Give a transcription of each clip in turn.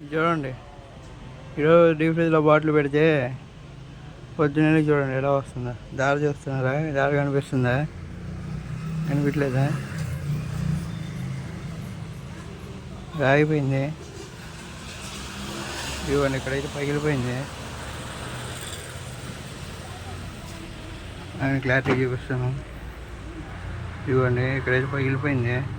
చూడండి. ఈరోజు డీప్ ఫ్రిడ్జ్లో బాటిల్ పెడితే పొద్దున్నే చూడండి ఎలా వస్తుందా. దారి చూస్తున్నారా? దారి కనిపిస్తుందా? కనిపించలేదా రాగిపోయింది ఇవ్వండి ఇక్కడైతే పగిలిపోయింది. అని క్లారిటీ చూపిస్తాను ఇవ్వండి ఇక్కడైతే పగిలిపోయింది.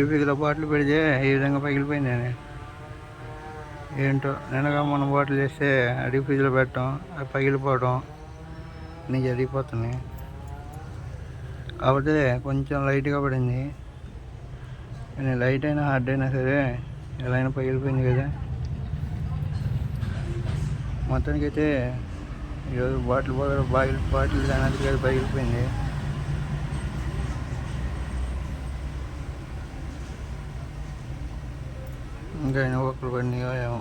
టీవీలో బాటిల్ పెడితే ఈ విధంగా పగిలిపోయింది నేను ఏంటో నిన్నగా మనం బాటిల్ చేస్తే అడిగి ఫ్రిడ్జ్లో పెట్టడం అది పగిలిపోవడం అన్నీ జరిగిపోతున్నాయి. కాకపోతే కొంచెం లైట్గా పడింది. కానీ లైట్ అయినా హార్డ్ అయినా సరే ఎలా అయినా పగిలిపోయింది కదా. మొత్తానికి అయితే ఈరోజు బాటిల్ బాగా బాటిల్ బాటిల్ అనేది కదా పగిలిపోయింది. ఇంకా అయినా ఒకరు పడినాయో ఏమో.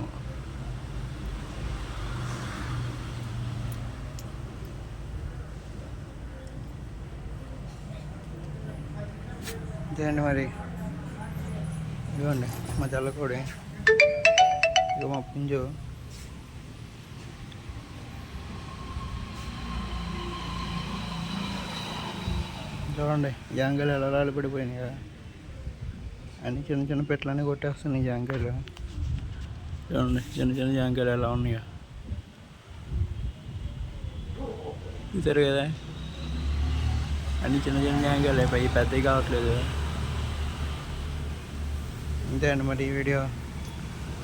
అంతే అండి మరి? ఇవ్వండి మా తెల్లకోడి ఇక మా పుంజు. చూడండి జాంకాయలు ఎలా రాలి పడిపోయినాయి కదా అన్ని చిన్న చిన్న పెట్టలన్నీ కొట్టేస్తున్నాయి జాంకాయలు. చూడండి చిన్న చిన్న జాంకాయలు ఎలా ఉన్నాయో? చూసారు కదా. అన్ని చిన్న చిన్న జాంకాయలు పై పెద్దవి కావట్లేదు. అంతే అండి మరి ఈ వీడియో.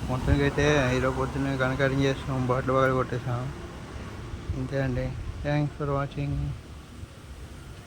మొత్తానికి అయితే ఈరోజు పొద్దున్న కనకారం చేసాం బాటిల్ బాగా కొట్టేసాం. అంతే అండి. Thanks for watching